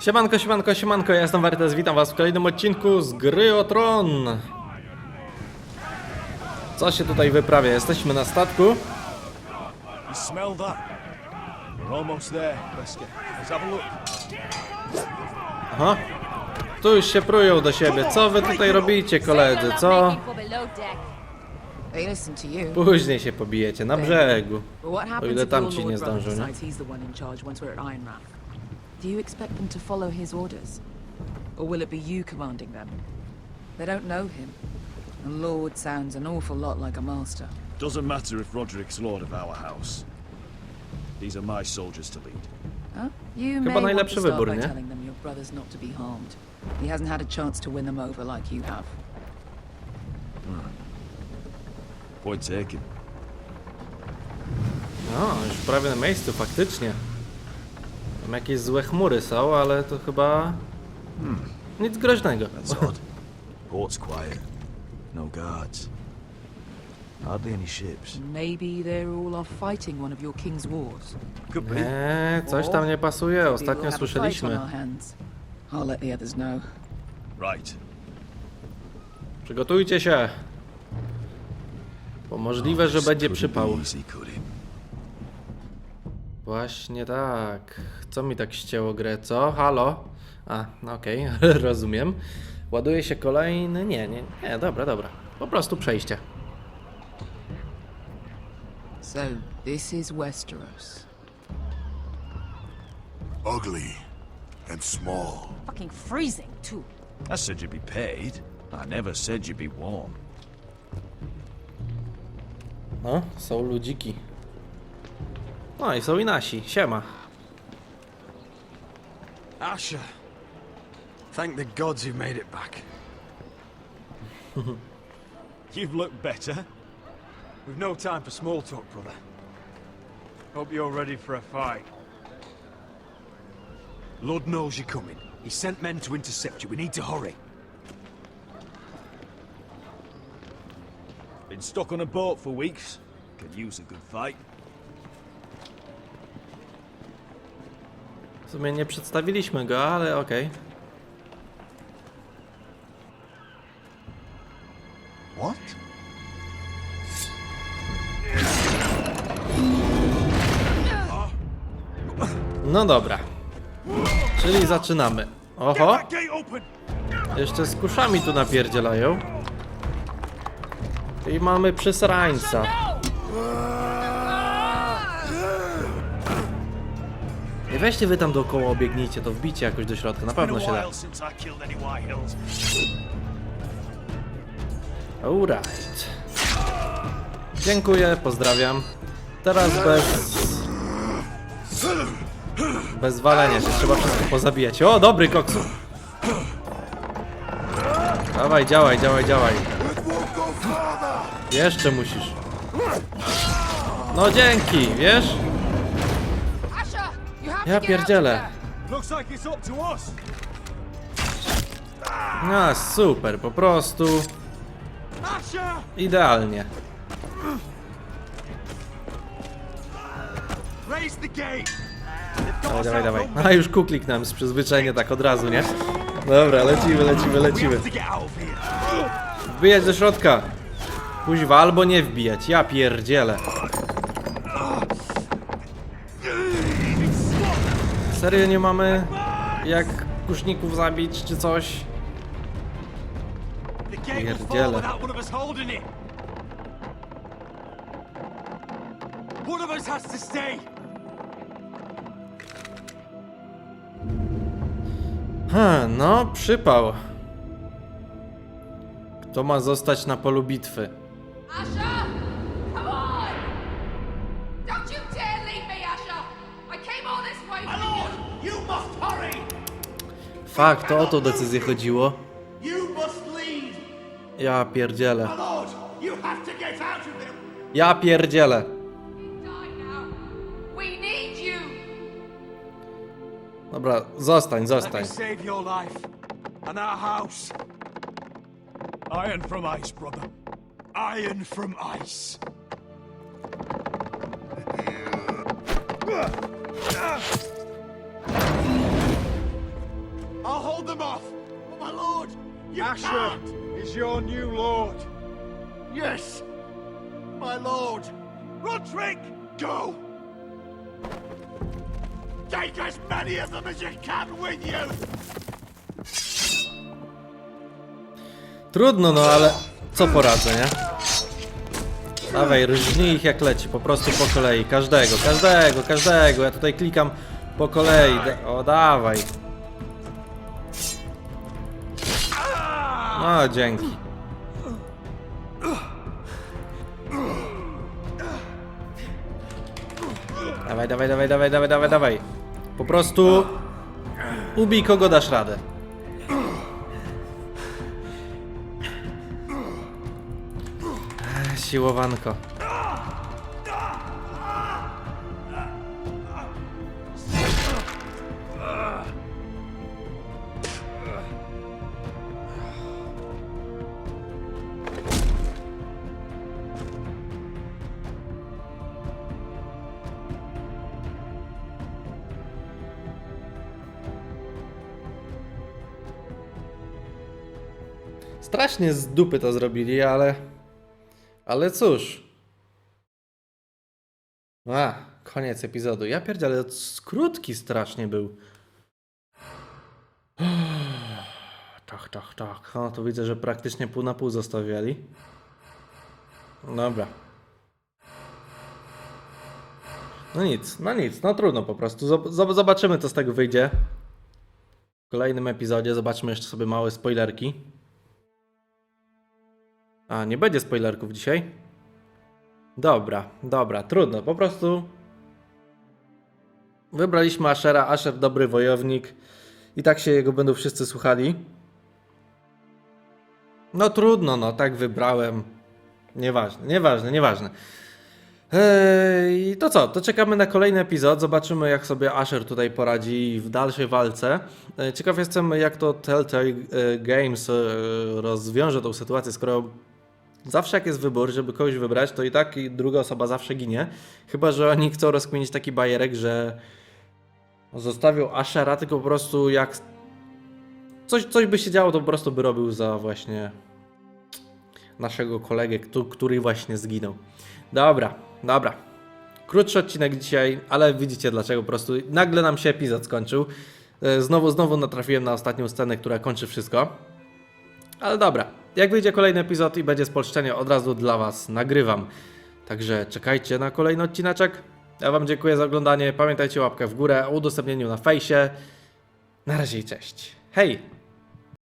Siemanko, siemanko, siemanko, ja jestem Wertes, witam was w kolejnym odcinku z gry o Tron. Co się tutaj wyprawia? Jesteśmy na statku. Aha. Tu już się prują do siebie. Co wy tutaj robicie, koledzy? Co? Później się pobijecie, na brzegu. O ile tam ci nie zdążą, nie? Do you expect them to follow his orders? Or will it be you commanding them? They don't know him. And lord sounds an awful lot like a master. Doesn't matter if Roderick's lord of our house. These are my soldiers to lead. Huh? You Chyba may want najlepszy to start wybór, by nie? telling them your brother's not to be harmed. He hasn't had a chance to win them over like you have. Hmm. Point taken. No, już prawie na miejscu, faktycznie. Tam jakieś złe chmury są, ale to chyba... Nic groźnego. That's odd. Port's quiet. No guards. Hardly any ships. Maybe they're all off fighting one of your king's wars. Could be. Eee, coś tam nie pasuje, ostatnio słyszeliśmy. I'll let the others know. Right. Przygotujcie się. Bo możliwe, że This będzie couldn't be przypał. Easy, could it? Właśnie tak. Co mi tak ścięło grę, co? Halo? A, no okej, rozumiem. Ładuje się kolejny... Nie, nie, nie, dobra, dobra. Po prostu przejście. So, this is Westeros. ugly and small. Fucking freezing, too. I said you'd be paid. I never said you'd be warm. No, są ludziki. No i są i nasi. Siema. Asher. Thank the gods you've made it back. You've looked better. We've no time for small talk, brother. Hope you're ready for a fight. Lord knows you're coming. He sent men to intercept you. We need to hurry. Been stuck on a boat for weeks. Could use a good fight. W sumie nie przedstawiliśmy go, ale okej. What? No dobra. Czyli zaczynamy. Oho, jeszcze z kuszami tu napierdzielają. I mamy przysrańca. Weźcie wy tam dookoła obiegnijcie, to wbicie jakoś do środka, na pewno się da. Alright. Dziękuję, pozdrawiam. Teraz bez... Bez walenia się, trzeba wszystko pozabijać. O, dobry koksu! Dawaj, działaj, działaj, działaj. Jeszcze musisz. No dzięki, wiesz? Ja pierdzielę. No super, po prostu idealnie. Dawaj, dawaj, dawaj. A już kuklik nam z przyzwyczajenia tak od razu, nie? Dobra, lecimy, lecimy, lecimy. Wbijać do środka. Kuźwa, albo nie wbijać. Ja pierdzielę. Serio nie mamy jak kuszników zabić czy coś? Pierdziele. One of us has to stay. Ha, no, przypał. Kto ma zostać na polu bitwy? Fakt, to o tą decyzję chodziło. Ja pierdzielę. Ja pierdzielę. Dobra, zostań, zostań. Iron from ice, brother. Iron from ice. hold them off! But my lord, you Asher can't! is your new lord. Yes, my lord. Roderick, go! Take as many of them as you can with you! Trudno, no ale co poradzę, nie? Dawaj, rżnij ich jak leci, po prostu po kolei. Każdego, każdego, każdego. Ja tutaj klikam po kolei. O, dawaj. No, dzięki. Dawaj, dawaj, dawaj, dawaj, dawaj, dawaj, dawaj. Po prostu ubij kogo dasz radę. Siłowanko. Strasznie z dupy to zrobili, ale... Ale cóż. A, koniec epizodu. Ja pierdzielę, ale krótki strasznie był. Tak, tak, tak. O, tu widzę, że praktycznie pół na pół zostawiali. Dobra. No nic, no nic, no trudno po prostu. Zob- zob- Zobaczymy, co z tego wyjdzie. W kolejnym epizodzie zobaczmy jeszcze sobie małe spoilerki. A, nie będzie spoilerków dzisiaj? Dobra, dobra, trudno, po prostu wybraliśmy Ashera, Asher dobry wojownik i tak się jego będą wszyscy słuchali. No trudno, no tak wybrałem. Nieważne, nieważne, nieważne. Eee, to co, to czekamy na kolejny epizod, zobaczymy jak sobie Asher tutaj poradzi w dalszej walce. Ciekaw jestem jak to Telltale e, Games e, rozwiąże tą sytuację, skoro zawsze jak jest wybór, żeby kogoś wybrać, to i tak i druga osoba zawsze ginie. Chyba, że oni chcą rozkminić taki bajerek, że zostawią Ashera, tylko po prostu jak coś, coś by się działo, to po prostu by robił za właśnie naszego kolegę, któ- który właśnie zginął. Dobra, dobra. Krótszy odcinek dzisiaj, ale widzicie dlaczego po prostu nagle nam się epizod skończył. E, Znowu, znowu natrafiłem na ostatnią scenę, która kończy wszystko. Ale dobra, jak wyjdzie kolejny epizod i będzie spolszczenie, od razu dla Was nagrywam. Także czekajcie na kolejny odcineczek. Ja Wam dziękuję za oglądanie. Pamiętajcie łapkę w górę, o udostępnieniu na fejsie. Na razie i cześć. Hej!